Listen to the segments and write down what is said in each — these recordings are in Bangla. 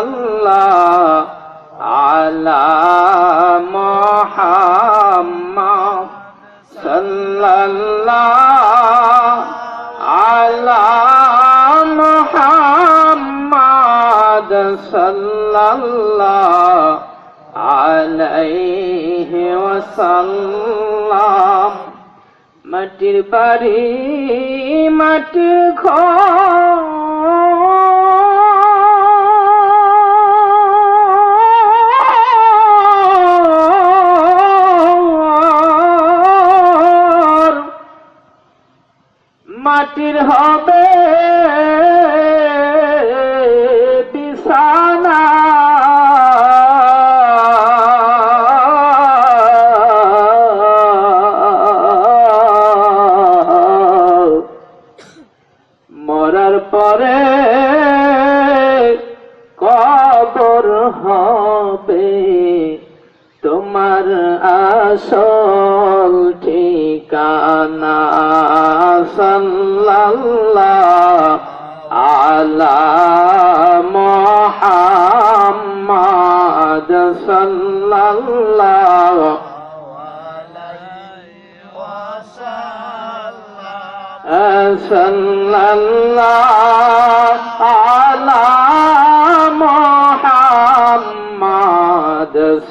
الله على محمد صلى الله على محمد صلى الله عليه وسلم মাটির বাড়ি মাটির ঘর মাটির হবে বিছানা। মরার পরে কবর হবে তোমার আসল ঠিকানা। আল্লাহ আলা মোহাম্মদ সাল্লাল্লাহু সাল্লাল্লাহ আলা মোহাম্মদ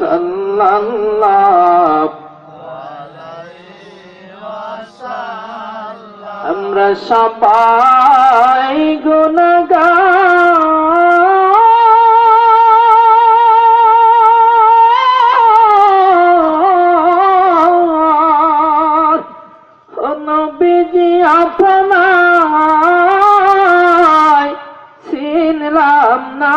সাল্লাল্লাহ আমরা সবাই গুণগান। নবীজি আপনায় চিনলাম না।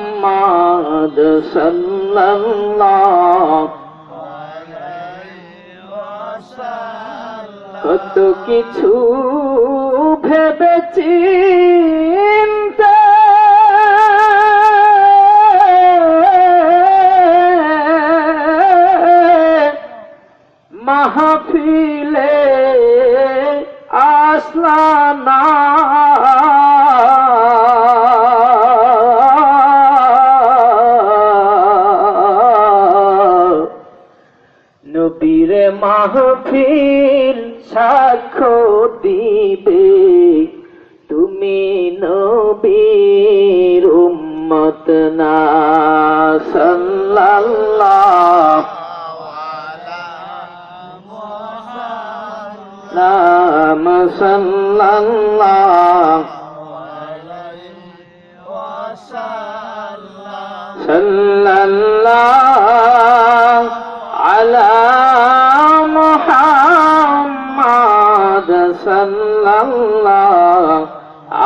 صلى الله কত কিছু ভেবেছি মাহফিলে আসলানা মাহফিল সাক্ষ্য দিবে। তুমি নবীর উম্মত না সাল্লাল্লাহ নাম সাল্লাল্লাহ সাল্লাল্লাহ আলা মুহাম্মাদ সাল্লাল্লাহ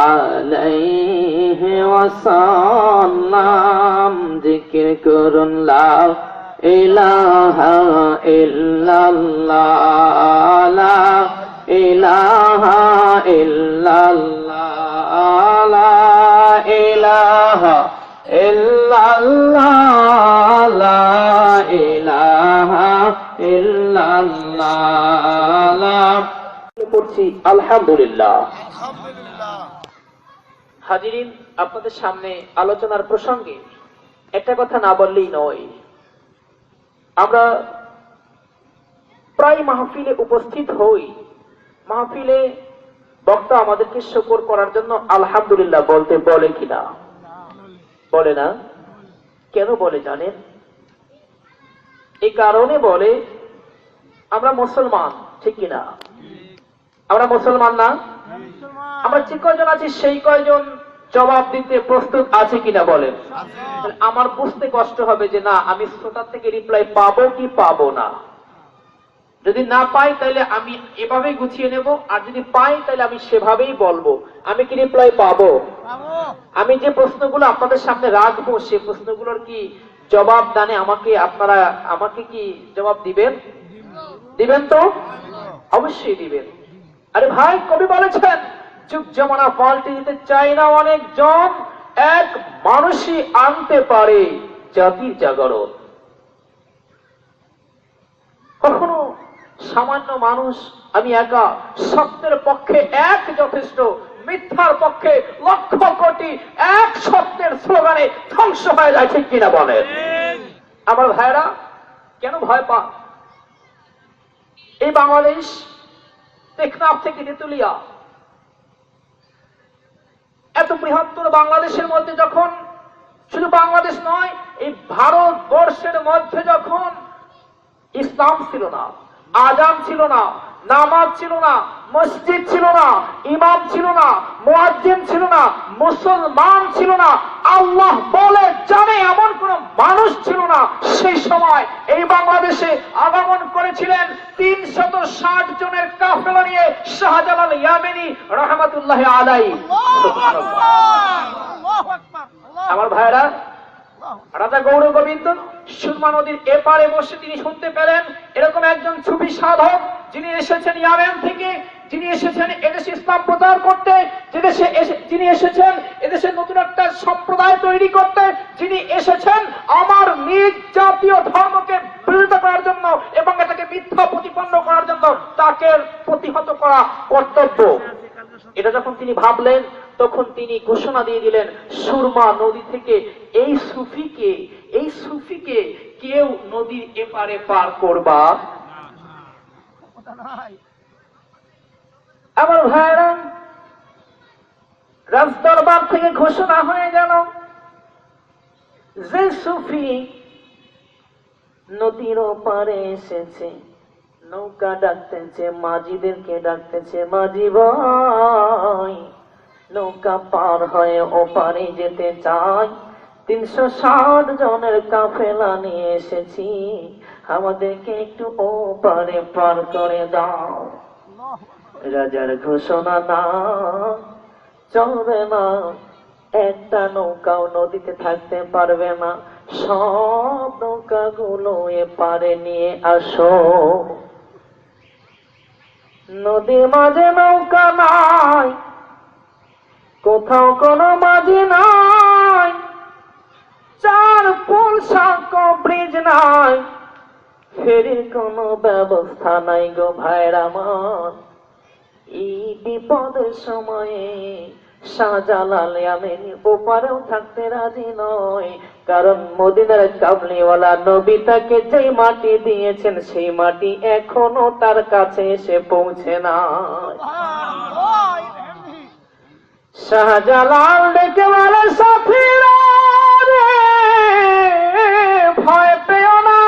আলাইহি ওয়াসাল্লাম জিকির করুন, লা ইলাহা ইল্লাল্লাহ, লা ইলাহা ইল্লাল্লাহ, লা ইলাহা ইল্লাল্লাহ, লা ইলাহা ইল্লাল্লাহ করছি আলহামদুলিল্লাহ। হাজিরিন আপনাদের সামনে আলোচনার প্রসঙ্গে একটা কথা না বললেই নয়। আমরা প্রায় মাহফিলে উপস্থিত হই। মাহফিলে বক্তা আমাদেরকে শকর করার জন্য আলহামদুলিল্লাহ বলতে বলে কিনা? বলে না। কেন বলে জানেন? এই কারণে বলে আমরা মুসলমান ঠিক কিনা? আমরা মুসলমান না? আমরা যে কয়জন আছি সেই কয়জন জবাব দিতে প্রস্তুত আছে কিনা বলেন? আমার বুঝতে কষ্ট হবে যে না আমি শ্রোতার থেকে রিপ্লাই পাবো কি পাবো না। যদি না পাই তাহলে আমি এভাবেই গুছিয়ে নেব আর যদি পাই তাহলে আমি সেভাবেই বলব। আমি কি রিপ্লাই পাবো? আমি যে প্রশ্নগুলো আপনাদের সামনে রাখব সে প্রশ্নগুলোর কি জবাব দানে আমাকে আপনারা আমাকে কি জবাব দিবেন? দিবেন তো? অবশ্যই দিবেন। আরে ভাই, কবি বলেছেন, যুগ জমানা পাল্টে দিতে চাই না অনেকজন এক মানুষই আনতে পারে জাতির জাগরণ। কখনো সামান্য মানুষ, আমি একা, সত্যের পক্ষে এক যথেষ্ট, মিথ্যার পক্ষে লক্ষ কোটি, এক সত্যের স্লোগানে ধ্বংস হয়ে যায়, ঠিক কিনা বলেন? আমার ভাইরা কেন ভয় পান? এই বাংলাদেশ টেকনাফ থেকে তেতুলিয়া। এত বৃহত্তর বাংলাদেশের মধ্যে যখন, শুধু বাংলাদেশ নয়, এই ভারতবর্ষের মধ্যে যখন ইসলাম ছিল না আজান ছিল না নামাজ ছিল না মসজিদ ছিল না ইমাম ছিল না মুয়াজ্জিন ছিল না মুসলমান ছিল না। আল্লাহ বলে জানে এমন কোন মানুষ ছিল না। সেই সময় এই বাংলাদেশে আগমন করেছিলেন তিনশত ষাট জনের কাফেলা নিয়ে শাহজালাল ইয়ামেনি রহমতুল্লাহ আলাই আমার ভাইরা রাজা গৌর গোবিন্দ সুরমা নদীর এপারে বসে তিনি শুনতে পেলেন, এরকম একজন ছবি সাধক যিনি এসেছেন ইয়ামেন থেকে, যিনি এসেছেন এদেশে ইসলাম প্রচার করতে যে দেশে যিনি এসেছেন এদেশে নতুন একটা সম্প্রদায় তৈরি করতে, যিনি এসেছেন আমার নিজ জাতীয় ধর্মকে বিরোধিতা করার জন্য এবং এটাকে মিথ্যা প্রতিপন্ন করার জন্য তাকে প্রতিহত করা কর্তব্য। এটা যখন তিনি ভাবলেন, তখন তিনি ঘোষণা দিয়ে দিলেন, সুরমা নদী থেকে এই সুফিকে এই সুফিকে কেউ নদীর এপারে পার করবা? আমার ভাইরা, রাজদরবার থেকে ঘোষণা হয়ে গেল যে সুফি নদীর ওপারে এসেছে। নৌকা ডাকতেছে, মাঝিদেরকে ডাকতেছে, মাঝি ভাই, নৌকা পার হয়ে ওপারে যেতে চাই। তিনশো ষাট জনের কাফেলা নিয়ে এসেছি, আমাদেরকে একটু ওপারে পার করে দাও। রাজার ঘোষণা না, চলবে না। একটা নৌকাও নদীতে থাকতে পারবে না। সব নৌকাগুলো এপারে নিয়ে আসো। নদীর মাঝে নৌকা নাই, কোথাও কোনো মাঝি নাই, চার পুল সাঁক ব্রিজ নাই ফেরির কোনো ব্যবস্থা নাই গো ভাইরা আমার। এই বিপদের সময়ে শাহজালাল আমিন ওপারেও থাকতে রাজি নয় কারণ মদিনার কাবলিওয়ালা নবী তাকে যেই মাটি দিয়েছেন, সেই মাটি এখনও তার কাছে এসে পৌঁছে না। শাহজালাল ডেকে বলে, সাফিরা ভয় পেও না,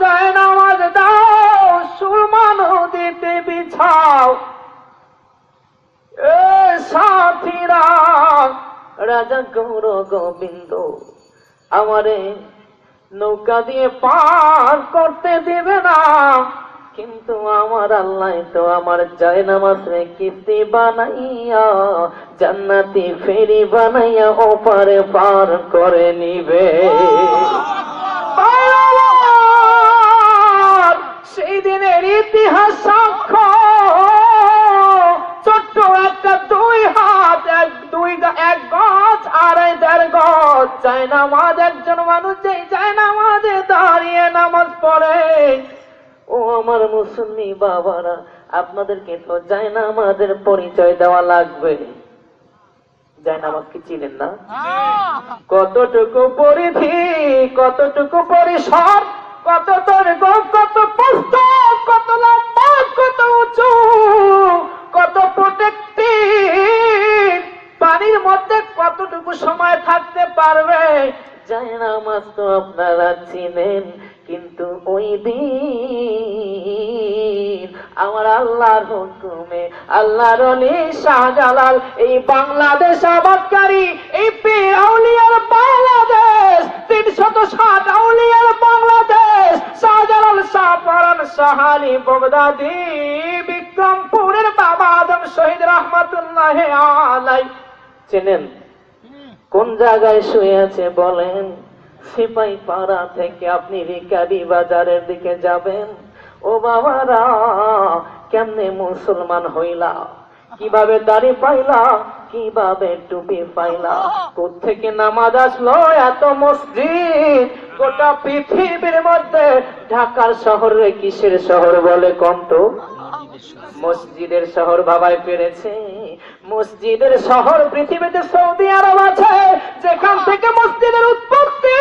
যায় নামাজ দাও সুরমা নদীতে বিছাও। এ সাথীরা রাজা গৌর গোবিন্দ আমারে নৌকা দিয়ে পার করতে দেবে না। কিন্তু আমার আল্লাহ তো আমার জয় নামাজে কীর্তি বানাইয়া জান্নাতি ফেরি বানাইয়া ওপারে পার করে নিবে। সেই দিনের ইতিহাস সাক্ষ্য ছোট্ট একটা দুই হাত এক দুই গা- এক গজ আড়াই দেড় গজ চায় নামাজ একজন মানুষ যেই চায় নামাজে দাঁড়িয়ে নামাজ পড়ে। ও আমার মুসলমি বাবারা, আপনাদেরকে তো যায় না আমাদের পরিচয় দেওয়া লাগবে। যায় নামাজ কি চিনেন না? কতটুকু পরিধি, কতটুকু পরিসর, কত কত প্রস্থ কত লম্বা, কত উঁচু, কত প্রোটেক্টিভ পানির মধ্যে কতটুকু সময় থাকতে পারবে? যাই না মাছ তো আপনারা চিনেন, কিন্তু ওই দিন আমার আল্লাহর হুকুমে, আল্লাহর অলি শাহজালাল এই বাংলাদেশ আবাদকারী পীর আউলিয়ার বাংলাদেশ, তিনশত ষাট আউলিয়ার বাংলাদেশ শাহজালাল শাহপরান সাহালি বগদাদি, বিক্রমপুরের বাবা আদম শহীদ রহমতুল্লাহ আলাই চেনেন? কোন জায়গায় শুয়ে আছে বলেন? সিপাই পাড়া থেকে আপনি রিকাবি বাজারের দিকে যাবেন? ও বাবারা, কেমনে মুসলমান হইলা? কীভাবে দাড়ি পাইলা? কীভাবে টুপি পাইলা? থেকে নামাজ আসলো? এত মসজিদ, গোটা পৃথিবীর মধ্যে ঢাকার শহরে কিসের শহর বলে কন্ত মসজিদের শহর বাবাই পেরেছে। মসজিদের শহর পৃথিবীতে সৌদি আরব আছে। যেখান থেকে মসজিদের উৎপত্তি,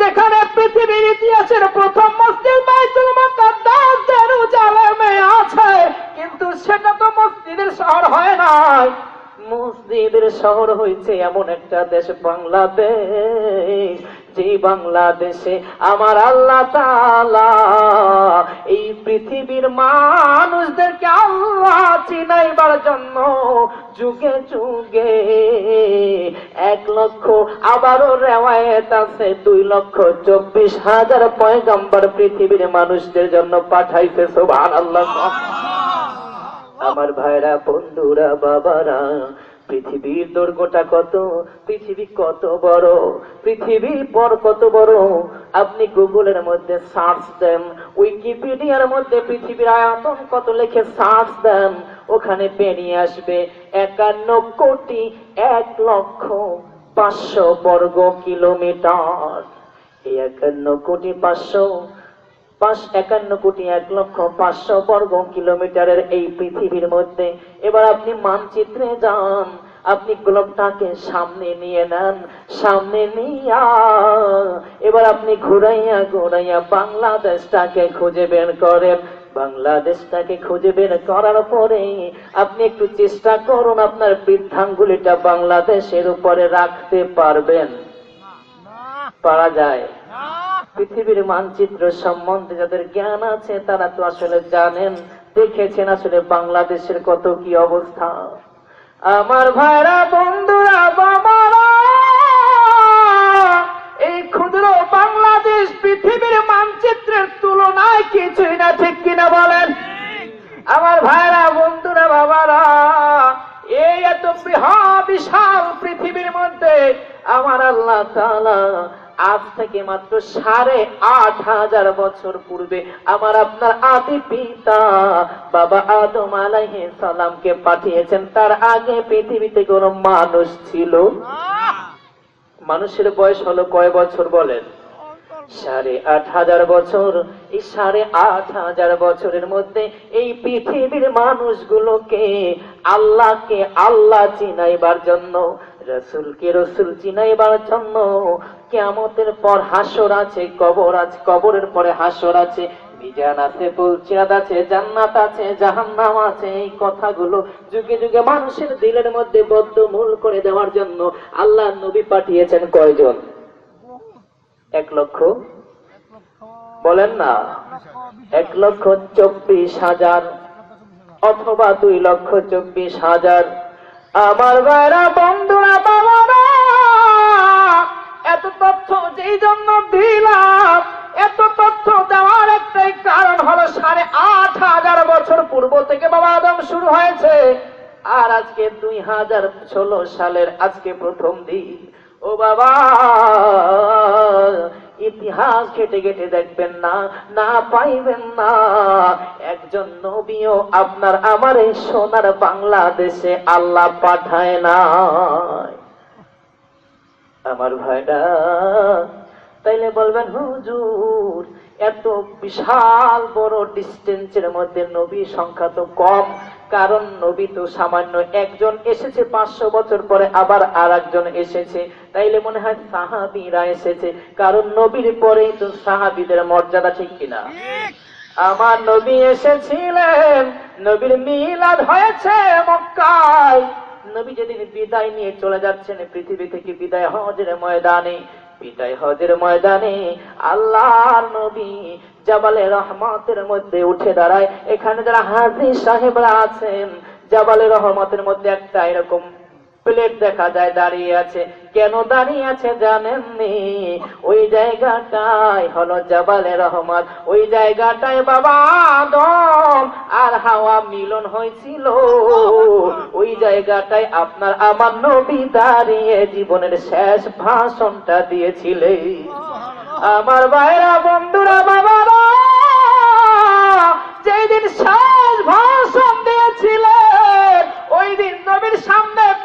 যেখানে পৃথিবীর ইতিহাসের প্রথম মসজিদ বাইতুল মুকাদ্দাস জেরুজালেমে আছে। কিন্তু সেটা তো মসজিদের শহর হয় নাই। মসজিদের শহর হয়েছে এমন একটা দেশ বাংলাদেশ। যে বাংলাদেশে আমার আল্লাহ এই পৃথিবীর মানুষদেরকে আল্লাহ চিনাইবার জন্য যুগে যুগে এক লক্ষ আবারও রেওয়ায়ত আছে দুই লক্ষ চব্বিশ হাজার পয়গাম্বার পৃথিবীর মানুষদের জন্য পাঠাইছে সোভান আল্লাহ আমার ভাইরা বন্ধুরা বাবারা পৃথিবীর দৈর্ঘ্যটা কত, পৃথিবী কত বড়, পৃথিবীর পর কত বড়? আপনি গুগলের মধ্যে সার্চ দেন, উইকিপিডিয়ার মধ্যে পৃথিবীর আয়তন কত লেখে সার্চ দেন, ওখানে বেরিয়ে আসবে একান্ন কোটি এক লক্ষ পাঁচশো বর্গ কিলোমিটার। একান্ন কোটি পাঁচশো পাঁচ একান্ন কোটি এক লক্ষ পাঁচশো বর্গ কিলোমিটারের এই পৃথিবীর মধ্যে। এবার আপনি মানচিত্রে যান। আপনি গ্লোবটাকে সামনে নিয়ে নেন। সামনে নিয়া। এবার আপনি ঘুরাইয়া ঘুরাইয়া বাংলাদেশটাকে খুঁজে বের করেন। বাংলাদেশটাকে খুঁজে বের করার পরে আপনি একটু চেষ্টা করুন আপনার বৃদ্ধাঙ্গুলিটা বাংলাদেশের উপরে রাখতে পারবেন। পারা যায়। পৃথিবীর মানচিত্র সম্বন্ধে যাদের জ্ঞান আছে, তারা তো আসলে জানেন, দেখেছেন আসলে বাংলাদেশের কত কি অবস্থা। আমার ভাইরা, বন্ধুরা, বাবারা, এই ক্ষুদ্র বাংলাদেশ পৃথিবীর মানচিত্রের তুলনায় কিছুই না, ঠিক কিনা বলেন? আমার ভাইরা, বন্ধুরা, বাবারা, এই এত বৃহৎ বিশাল পৃথিবীর মধ্যে আমার আল্লাহ তাআলা আজ থেকে মাত্র সাড়ে আট হাজার বছর পূর্বে আমার আপনার আদি পিতা বাবা আদম আলাইহে সালামকে পাঠিয়েছেন। তার আগে পৃথিবীতে কোন মানুষ ছিল? মানুষের বয়স হলো কয় বছর বলেন? সাড়ে আট হাজার বছর। এই সাড়ে আট হাজার বছরের মধ্যে এই পৃথিবীর মানুষগুলোকে আল্লাহকে আল্লাহ চিনাইবার জন্য, রসুলকে রসুল চিনাইবার জন্য কেমতের পর হাসর আছে, কবর আছে, কবরের পরে হাসর আছে। বিজান আছে পুলচিরাত আছে, জান্নাত আছে, জাহান্নাম আছে। এই কথাগুলো যুগে যুগে মানুষের দিলের মধ্যে বদ্ধ মূল করে দেওয়ার জন্য আল্লাহ নবী পাঠিয়েছেন কয়জন? এক লক্ষ। বলেন না। এক লক্ষ চব্বিশ হাজার অথবা দুই লক্ষ চব্বিশ হাজার। আমার বন্ধুরা বাবারা এত তথ্য যেই জন্য দিলাম, এত তথ্য দেওয়ার একটাই কারণ হলো সাড়ে আট হাজার বছর পূর্ব থেকে বাবা আদম শুরু হয়েছে। আর আজকে দুই হাজার ষোলো সালের আজকে প্রথম দিন। ও বাবা, ইতিহাস ঘেটে ঘেটে দেখবেন না না পাইবেন না। একজন নবীও আপনার আমার এই সোনার বাংলাদেশে আল্লাহ পাঠায় না আমার ভাইরা। তাইলে বলবেন, হুজুর, এত বিশাল বড় ডিস্টেন্সের মধ্যে নবী সংখ্যা তো কম। কারণ নবী তো সামান্য একজন এসেছে পাঁচশো বছর পরে, আবার আর একজন এসেছে। তাইলে মনে হয় সাহাবিরা এসেছে। কারণ নবীর পরেই তো সাহাবিদের মর্যাদা ঠিক কিনা? আমার নবী এসেছিলেন, নবীর মিলাদ হয়েছে মক্কায়। নবী যেদিন বিদায় নিয়ে চলে যাচ্ছেন, পৃথিবী থেকে বিদায় হজের ময়দানে, বিদায় হজের ময়দানে আল্লাহ নবী জাবালে রহমতের মধ্যে উঠে দাঁড়ায়। এখানে যারা হাজির সাহেবরা আছেন, জাবালে রহমতের মধ্যে একটা এরকম প্লেট দেখা যায় দাঁড়িয়ে আছে। কেন দাঁড়িয়ে আছে জানেননি? ওই জায়গাটায় হলো জাবালে রহমান ওই জায়গাটায় বাবা আদম আর হাওয়া মিলন হয়েছিল। ওই জায়গাটায় আপনার আমার নবী দাঁড়িয়ে জীবনের শেষ ভাষণটা দিয়েছিলেন আমার ভাইরা, বন্ধুরা বাবারা যেই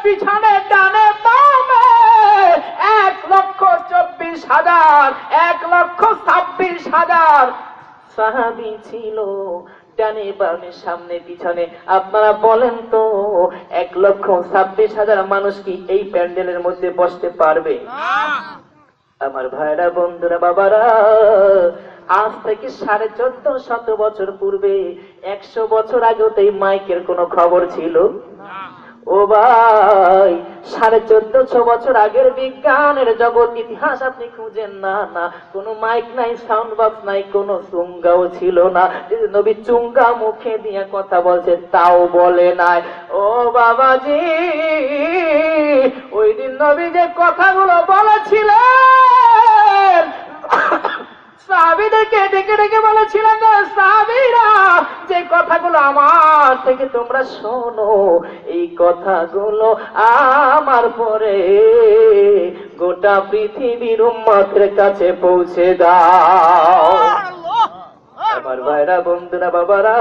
পিছনে ডানে বামে এক লক্ষ চব্বিশ হাজার, এক লক্ষ ছাব্বিশ হাজার। সাহাবি ছিল ডানে বামে, সামনে পিছনে। আপনারা বলেন তো, এক লক্ষ ছাব্বিশ হাজার মানুষ কি এই প্যান্ডেলের মধ্যে বসতে পারবে? আমার ভাইরা, বন্ধুরা, বাবারা, আজ থেকে সাড়ে চোদ্দ শত বছর পূর্বে, একশো বছর আগেও তো এই মাইকের কোনো খবর ছিল? ও ভাই, সাড়ে চোদ্দশো বছর আগের বিজ্ঞানের জগৎ, ইতিহাস আপনি খুঁজেন না না। কোনো মাইক নাই সাউন্ড বক্স নাই, কোনো চুঙ্গাও ছিল না। নবী চুঙ্গা মুখে দিয়ে কথা বলছে, তাও বলে নাই। ও বাবাজি, ওই দিন নবী যে কথাগুলো বলেছিলেন সাহাবিদেরকে ডেকে ডেকে বলেছিলেন সাহাবিরা যে কথাগুলো আমার থেকে তোমরা শোনো এই কথাগুলো আমার পরে গোটা পৃথিবীর উম্মতের কাছে পৌঁছে দাও। আমার ভাইরা বন্ধুরা বাবারা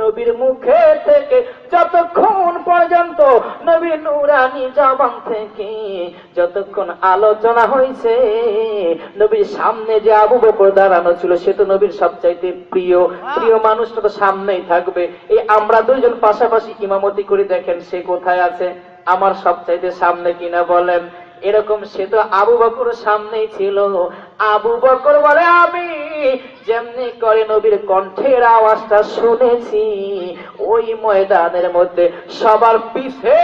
নবীর মুখে থেকে যতক্ষণ পর্যন্ত নবীর নুরানি জবান থেকে যতক্ষণ আলোচনা হয়েছে, নবীর সামনে যে আবু বকর দাঁড়ানো ছিল, সে তো নবীর সবচাইতে প্রিয়। প্রিয় মানুষটা তো সামনেই থাকবে। এই আমরা দুইজন পাশাপাশি ইমামতি করে দেখেন সে কোথায় আছে, আমার সবচাইতে সামনে কিনা বলেন। এরকম সে তো আবু বকর সামনেই ছিল। আবু বকর বলে, আমি যেমনি করে নবীর কণ্ঠের আওয়াজটা শুনেছি, ওই ময়দানের মধ্যে সবার পিছে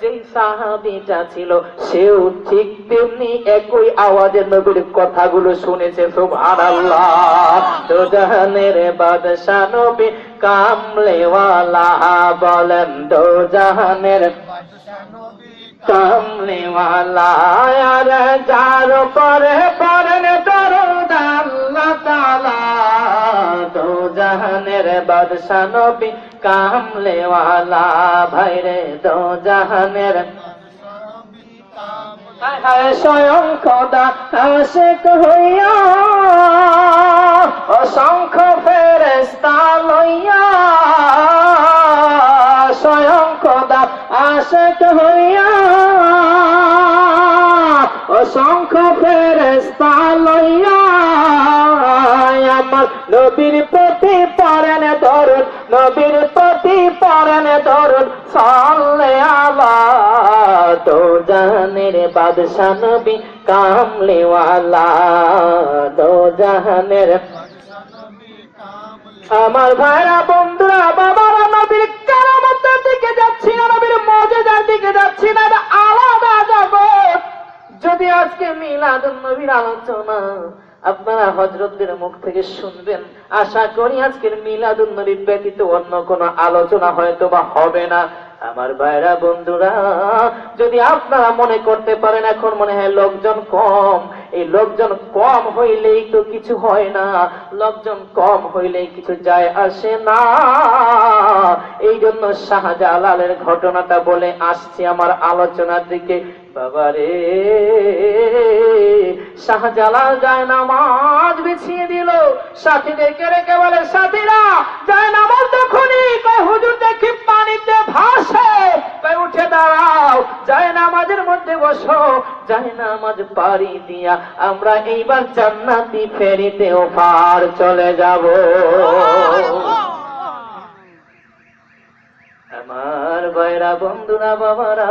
যেই সাহাবিটা ছিল, সেও ঠিক তেমনি একই আওয়াজে নবীর কথাগুলো শুনেছে। সুবহানাল্লাহ, তো জাহানের বাদশা নবী কামলেওয়ালা বলেন, তো জাহানের কামলেওয়ালা আর যার পরে আল্লাহ তাআলা। তো জাহানের বাদশা নবী কামলেওয়ালা, ভাইরে তো জাহানের স্বয়ং খোদা, আশেক হইয়া, অসংখ্য ফেরেস্তা লইয়া, স্বয়ং খোদা, আশেক হইয়া বাদশা নবী কামলেওয়ালা তো জাহানের আমার ভাইরা, বন্ধুরা, বাবারা, নবীর কারামতের দিকে যাচ্ছি না, নবীর মজেদার দিকে যাচ্ছি না আলাদা জগৎ। যদি আজকে মিলাদুন নবীর আলোচনা আপনারা হজরতদের মুখ থেকে শুনবেন, আশা করি আজকের মিলাদুন নবী ব্যতীত অন্য কোনো আলোচনা হয়তো বা হবে না। আমার ভাইরা, বন্ধুরা, যদি আপনারা মনে করতে পারেন এখন মনে হয় লোকজন কম, এই লোকজন কম হইলেই তো কিছু হয় না, লোকজন কম হইলেই কিছু যায় আসে না। এই জন্য শাহজালালের ঘটনাটা বলে আসছি আমার আলোচনার দিকে। বাবারে। শাহজালাল যায় নামাজ বিছিয়ে দিল। সাথীদেরকে রেখে বলে সাথীরা যায় নামাজ দেখুনি। কয় হুজুর দেখি পানিতে ভাসে। কয় উঠে দাঁড়াও যায় নামাজের মধ্যে বসো। যায় নামাজ পারি দিয়া আমরা এইবার জান্নাতি ফেরিতে ওপার চলে যাব। আমার ভাইরা বন্ধুরা বাবারা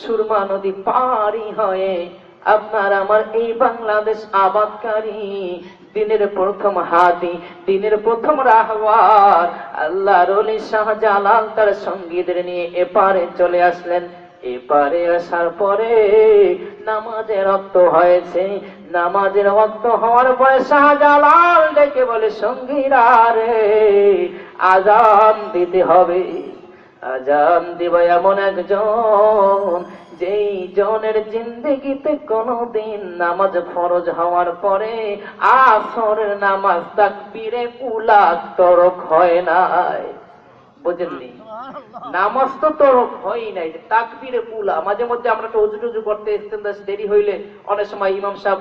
সুরমা নদী পারি হয়ে আপনার আমার এই বাংলাদেশ আবাদকারী, দিনের প্রথম হাতি, দিনের প্রথম রাহবার আল্লাহ রলি শাহজালাল তার সঙ্গীদের নিয়ে এপারে চলে আসলেন। এপারে আসার পরে নামাজের রক্ত হয়েছে। নামাজের রক্ত হওয়ার পরে শাহজালাল ডেকে বলে, সঙ্গীরা রে, আজান দিতে হবে। আজান দিব এমন একজন, যেই জনের জিন্দগিতে কোনদিন নামাজ ফরজ হওয়ার পরে আসরের নামাজ, তাকবীরে উলাক তরক হয় নাই। বুঝেননি? নামাজ তো তরক হয় নাই, তাকবীরে পুলা মাঝে মধ্যে আমরা উজু টুজু করতে দেরি হইলে অনেক সময় ইমাম সাহেব